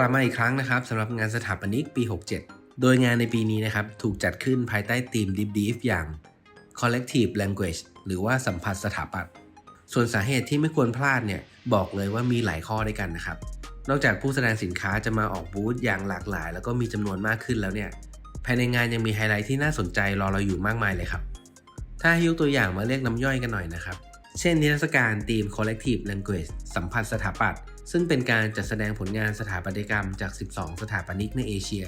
ลับมาอีกครั้งนะครับสำหรับงานสถาปนิกปี 67 โดยงานในปีนี้นะครับถูกจัดขึ้นภายใต้ธีม Deep Dive อย่าง Collective Language หรือว่าสัมผัสสถาปัตย์ส่วนสาเหตุที่ไม่ควรพลาดเนี่ยบอกเลยว่ามีหลายข้อด้วยกันนะครับ นอกจากผู้แสดงสินค้าจะมาออกบูธอย่างหลากหลาย แล้วก็มีจำนวนมากขึ้นแล้วเนี่ยภายในงานยังมีไฮไลท์ที่น่าสนใจรอเราอยู่มากมายเลยครับ ถ้าให้ยกตัวอย่างมาเรียกน้ำย่อยกันหน่อยนะครับ เช่นนิทรรศการทีม Collective Language สัมผัสสถาปัตย์ ซึ่งเป็นการจัดแสดงผลงานสถาปัตยกรรมจาก 12 สถาปนิกในเอเชีย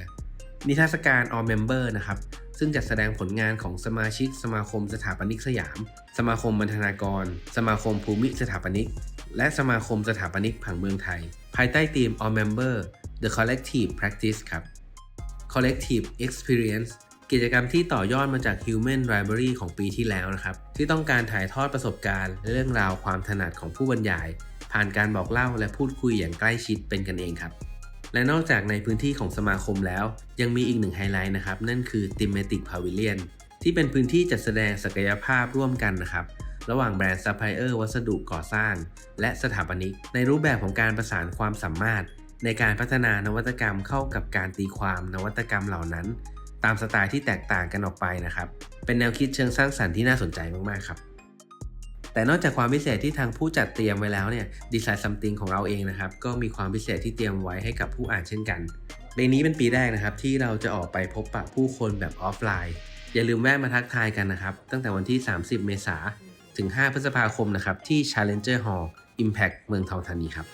นิทรรศการ All Member นะครับ ซึ่งจัดแสดงผลงานของสมาชิก สมาคมสถาปนิกสยาม สมาคมบรรณากร สมาคมภูมิสถาปนิก และสมาคมสถาปนิกผังเมืองไทย ภายใต้ทีม All Member The Collective Practice ครับ Collective Experience กิจกรรมที่ต่อยอดมาจาก Human Library ของปีที่แล้วนะครับ ที่ต้องการถ่ายทอดประสบการณ์ เรื่องราวความถนัดของผู้บรรยาย ผ่านการบอกเล่าและพูดคุยอย่างใกล้ชิดเป็นกันเองครับ และนอกจากในพื้นที่ของสมาคมแล้ว ยังมีอีกหนึ่งไฮไลท์นะครับ นั่นคือ Thematic Pavilion ที่เป็นพื้นที่จัดแสดงศักยภาพร่วมกันนะครับ ระหว่างแบรนด์ซัพพลายเออร์วัสดุก่อสร้าง และสถาปนิก ในรูปแบบของการประสานความสามารถ ในการพัฒนานวัตกรรมเข้ากับการตีความนวัตกรรมเหล่านั้น ตามสไตล์ที่แตกต่างกันออกไปนะครับ เป็นแนวคิดเชิงสร้างสรรค์ที่น่าสนใจมากๆครับ แต่นอกจากความพิเศษที่ทางผู้จัดเตรียมไว้แล้วเนี่ยดีไซน์ซัมติงของเราเองนะครับ ก็มีความพิเศษที่เตรียมไว้ให้กับผู้อ่านเช่นกัน ในนี้เป็นปีแรกนะครับ ที่เราจะออกไปพบปะผู้คนแบบออฟไลน์ อย่าลืมแวะมาทักทายกันนะครับ ตั้งแต่วันที่ 30 เมษาถึง 5 พฤษภาคมนะครับที่ Challenger Hall Impact เมืองทองธานีครับ